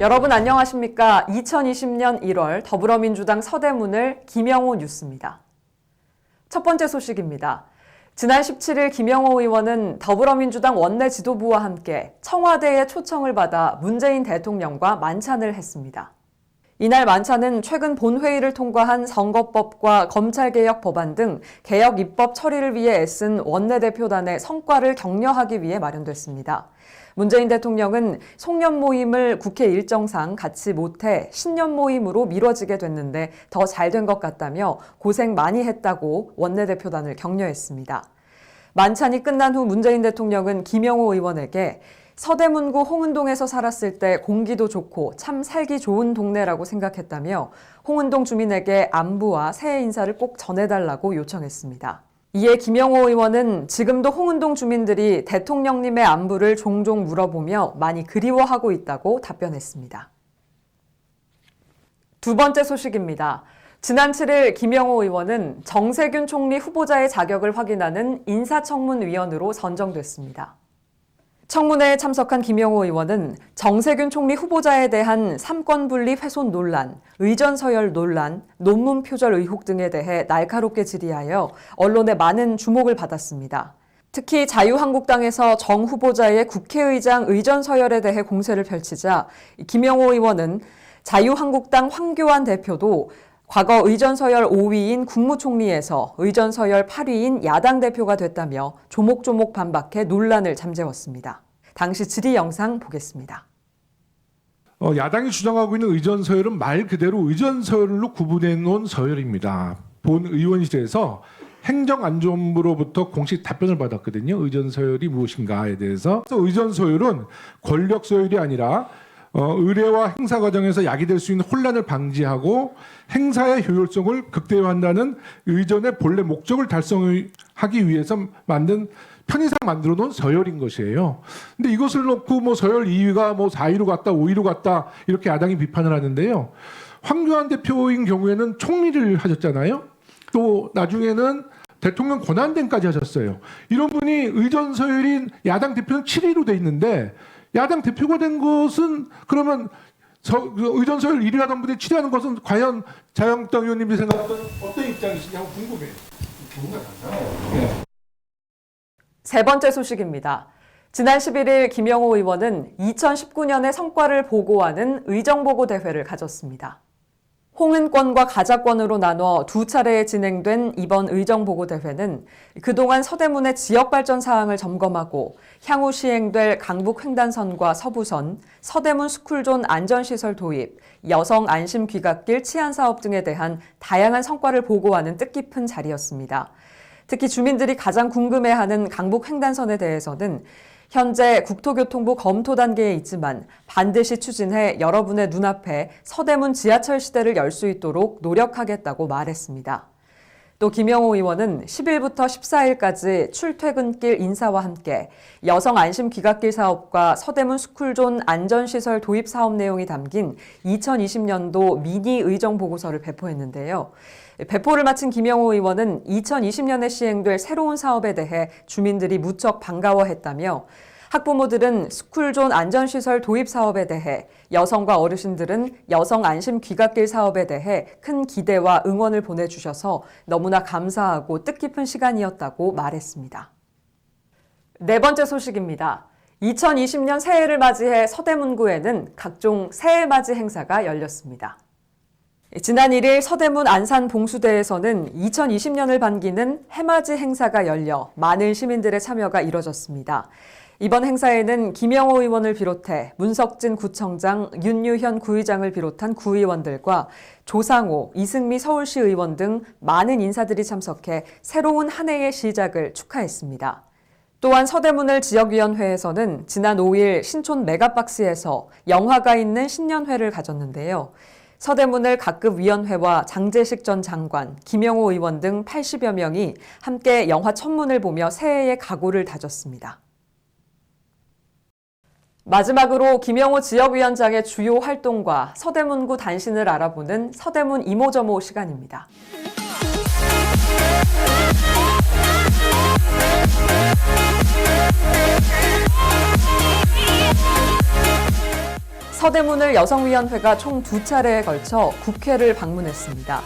여러분 안녕하십니까? 2020년 1월 더불어민주당 서대문을 김영호 뉴스입니다. 첫 번째 소식입니다. 지난 17일 김영호 의원은 더불어민주당 원내 지도부와 함께 청와대의 초청을 받아 문재인 대통령과 만찬을 했습니다. 이날 만찬은 최근 본회의를 통과한 선거법과 검찰개혁 법안 등 개혁 입법 처리를 위해 애쓴 원내대표단의 성과를 격려하기 위해 마련됐습니다. 문재인 대통령은 송년 모임을 국회 일정상 갖지 못해 신년 모임으로 미뤄지게 됐는데 더 잘 된 것 같다며 고생 많이 했다고 원내대표단을 격려했습니다. 만찬이 끝난 후 문재인 대통령은 김영호 의원에게 서대문구 홍은동에서 살았을 때 공기도 좋고 참 살기 좋은 동네라고 생각했다며 홍은동 주민에게 안부와 새해 인사를 꼭 전해달라고 요청했습니다. 이에 김영호 의원은 지금도 홍은동 주민들이 대통령님의 안부를 종종 물어보며 많이 그리워하고 있다고 답변했습니다. 두 번째 소식입니다. 지난 7일 김영호 의원은 정세균 총리 후보자의 자격을 확인하는 인사청문위원으로 선정됐습니다. 청문회에 참석한 김영호 의원은 정세균 총리 후보자에 대한 삼권 분리 훼손 논란, 의전 서열 논란, 논문 표절 의혹 등에 대해 날카롭게 질의하여 언론의 많은 주목을 받았습니다. 특히 자유한국당에서 정 후보자의 국회의장 의전 서열에 대해 공세를 펼치자 김영호 의원은 자유한국당 황교안 대표도 과거 의전서열 5위인 국무총리에서 의전서열 8위인 야당 대표가 됐다며 조목조목 반박해 논란을 잠재웠습니다. 당시 질의 영상 보겠습니다. 어, 야당이 주장하고 있는 의전 서열은 말 그대로 의전 서열로 구분해 놓은 서열입니다. 본 의원실에서 행정안전부로부터 공식 답변을 받았거든요. 의전 서열이 무엇인가에 대해서. 그래서 의전 서열은 권력 서열이 아니라 어, 의뢰와 행사 과정에서 야기될 수 있는 혼란을 방지하고 행사의 효율성을 극대화한다는 의전의 본래 목적을 달성하기 위해서 만든 편의상 만들어 놓은 서열인 것이에요. 근데 이것을 놓고 뭐 서열 2위가 뭐 4위로 갔다 5위로 갔다 이렇게 야당이 비판을 하는데요. 황교안 대표인 경우에는 총리를 하셨잖아요. 또 나중에는 대통령 권한대행까지 하셨어요. 이런 분이 의전 서열인 야당 대표는 7위로 돼 있는데 야당 대표가 된 것은 그러면 저, 그 의전 서열 1위 하던 분이 7위 하는 것은 과연 자유한국당 의원님이 생각하는 어떤 입장이시냐고 궁금해요. 세 번째 소식입니다. 지난 11일 김영호 의원은 2019년의 성과를 보고하는 의정보고 대회를 가졌습니다. 홍은권과 가자권으로 나눠 두 차례에 진행된 이번 의정보고 대회는 그동안 서대문의 지역 발전 사항을 점검하고 향후 시행될 강북 횡단선과 서부선, 서대문 스쿨존 안전시설 도입, 여성 안심 귀갓길 치안 사업 등에 대한 다양한 성과를 보고하는 뜻깊은 자리였습니다. 특히 주민들이 가장 궁금해하는 강북 횡단선에 대해서는 현재 국토교통부 검토 단계에 있지만 반드시 추진해 여러분의 눈앞에 서대문 지하철 시대를 열 수 있도록 노력하겠다고 말했습니다. 또 김영호 의원은 10일부터 14일까지 출퇴근길 인사와 함께 여성 안심 귀갓길 사업과 서대문 스쿨존 안전시설 도입 사업 내용이 담긴 2020년도 미니 의정 보고서를 배포했는데요. 배포를 마친 김영호 의원은 2020년에 시행될 새로운 사업에 대해 주민들이 무척 반가워했다며 학부모들은 스쿨존 안전시설 도입 사업에 대해 여성과 어르신들은 여성 안심 귀갓길 사업에 대해 큰 기대와 응원을 보내주셔서 너무나 감사하고 뜻깊은 시간이었다고 말했습니다. 네 번째 소식입니다. 2020년 새해를 맞이해 서대문구에는 각종 새해 맞이 행사가 열렸습니다. 지난 1일 서대문 안산 봉수대에서는 2020년을 반기는 해맞이 행사가 열려 많은 시민들의 참여가 이뤄졌습니다. 이번 행사에는 김영호 의원을 비롯해 문석진 구청장, 윤유현 구의장을 비롯한 구의원들과 조상호, 이승미 서울시 의원 등 많은 인사들이 참석해 새로운 한 해의 시작을 축하했습니다. 또한 서대문을 지역위원회에서는 지난 5일 신촌 메가박스에서 영화가 있는 신년회를 가졌는데요. 서대문을 각급 위원회와 장재식 전 장관, 김영호 의원 등 80여 명이 함께 영화 천문을 보며 새해의 각오를 다졌습니다. 마지막으로 김영호 지역위원장의 주요 활동과 서대문구 단신을 알아보는 서대문 이모저모 시간입니다. 서대문을 여성위원회가 총 두 차례에 걸쳐 국회를 방문했습니다.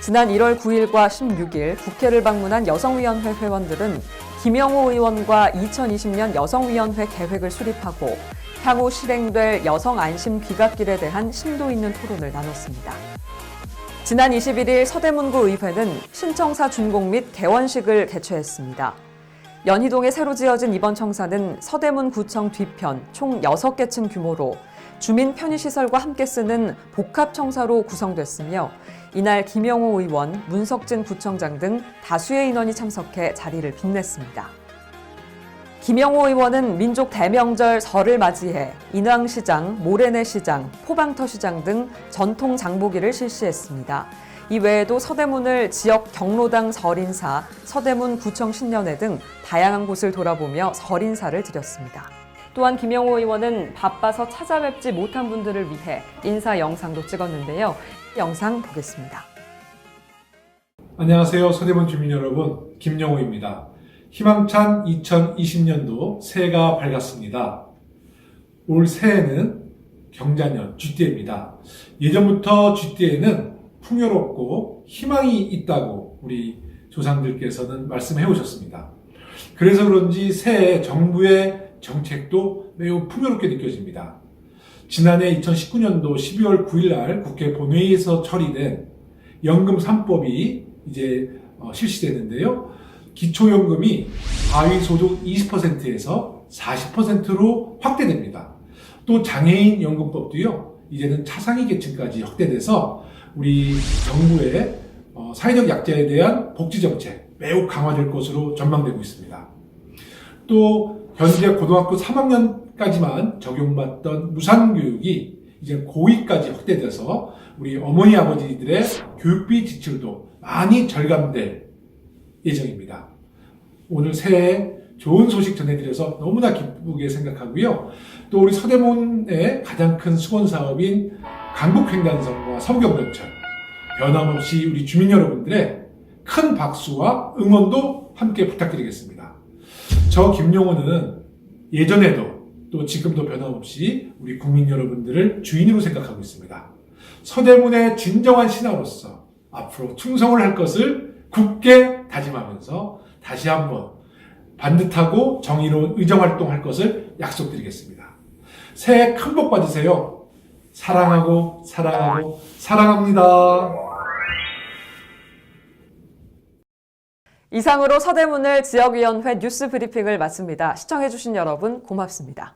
지난 1월 9일과 16일 국회를 방문한 여성위원회 회원들은 김영호 의원과 2020년 여성위원회 계획을 수립하고 향후 실행될 여성 안심 귀갓길에 대한 심도 있는 토론을 나눴습니다. 지난 21일 서대문구 의회는 신청사 준공 및 개원식을 개최했습니다. 연희동에 새로 지어진 이번 청사는 서대문 구청 뒤편 총 6개 층 규모로 주민 편의시설과 함께 쓰는 복합청사로 구성됐으며 이날 김영호 의원, 문석진 구청장 등 다수의 인원이 참석해 자리를 빛냈습니다. 김영호 의원은 민족 대명절 설을 맞이해 인왕시장, 모래내 시장, 포방터 시장 등 전통 장보기를 실시했습니다. 이 외에도 서대문을 지역 경로당 설인사, 서대문 구청 신년회 등 다양한 곳을 돌아보며 설인사를 드렸습니다. 또한 김영호 의원은 바빠서 찾아뵙지 못한 분들을 위해 인사 영상도 찍었는데요. 영상 보겠습니다. 안녕하세요. 서대문 주민 여러분. 김영호입니다. 희망찬 2020년도 새해가 밝았습니다. 올 새해는 경자년 쥐띠입니다. 예전부터 쥐띠에는 풍요롭고 희망이 있다고 우리 조상들께서는 말씀해 오셨습니다. 그래서 그런지 새해 정부의 정책도 매우 풍요롭게 느껴집니다. 지난해 2019년도 12월 9일 날 국회 본회의에서 처리된 연금 3법이 이제 어, 실시되는데요. 기초연금이 가위 소득 20%에서 40%로 확대됩니다. 또 장애인 연금법도요. 이제는 차상위 계층까지 확대돼서 우리 정부의 어, 사회적 약자에 대한 복지 정책 매우 강화될 것으로 전망되고 있습니다. 또 현재 고등학교 3학년 까지만 적용받던 무상교육이 이제 고2까지 확대돼서 우리 어머니 아버지들의 교육비 지출도 많이 절감될 예정입니다. 오늘 새해 좋은 소식 전해드려서 너무나 기쁘게 생각하고요. 또 우리 서대문의 가장 큰 수건 사업인 강북횡단선과 서부경전철 변함없이 우리 주민 여러분들의 큰 박수와 응원도 함께 부탁드리겠습니다. 저 김용호는 예전에도 또 지금도 변함없이 우리 국민 여러분들을 주인으로 생각하고 있습니다. 서대문의 진정한 신하로서 앞으로 충성을 할 것을 굳게 다짐하면서 다시 한번 반듯하고 정의로운 의정활동 할 것을 약속드리겠습니다. 새해 큰 복 받으세요. 사랑하고 사랑하고 사랑합니다. 이상으로 서대문을 지역위원회 뉴스 브리핑을 마칩니다. 시청해주신 여러분 고맙습니다.